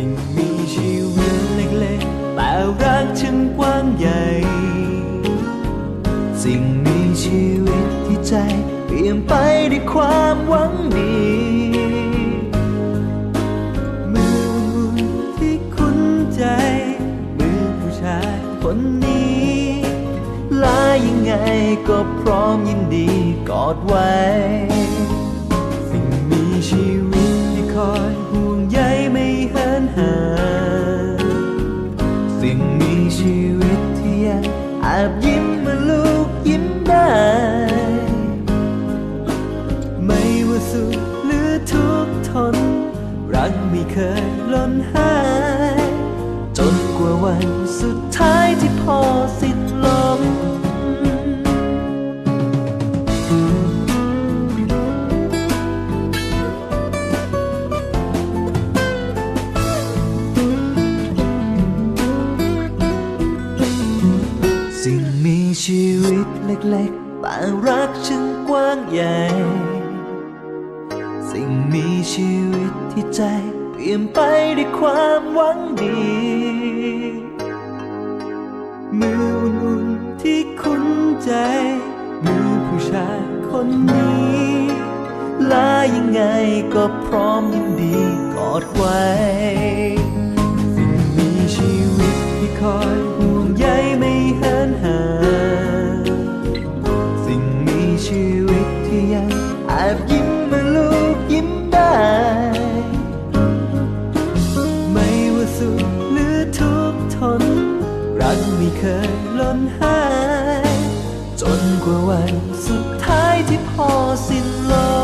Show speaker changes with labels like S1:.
S1: สิ่งมีชีวิตเล็กๆ แต่รักฉันกว้างใหญ่ สิ่งมีชีวิตที่ใจ เปลี่ยนไปด้วยความหวังดีมือวุ่นวุ่นที่คุ้นใจ มือผู้ชายคนนี้ลายังไงก็พร้อมยินดีกอดไว้ วิตที่ยังอาบยิ้มเมื่อลูกยิ้มได้ ไม่ว่าสุขหรือทุกข์ทน รักไม่เคยล้นหาย จนกว่าวันสุดท้ายที่พอสิ้นลม วิตเล็กๆ แต่รักฉันกว้างใหญ่ สิ่งมีชีวิตที่ใจเปลี่ยนไปด้วยความหวังดีมืออุ่นๆที่คุ้นใจ มือผู้ชายคนนี้ลายังไงก็พร้อมยินดีกอดไว้ สิ่งมีชีวิตที่คอยันไม่เคยล้นหาย จนกว่าวันสุดท้ายที่พอสิ้นลม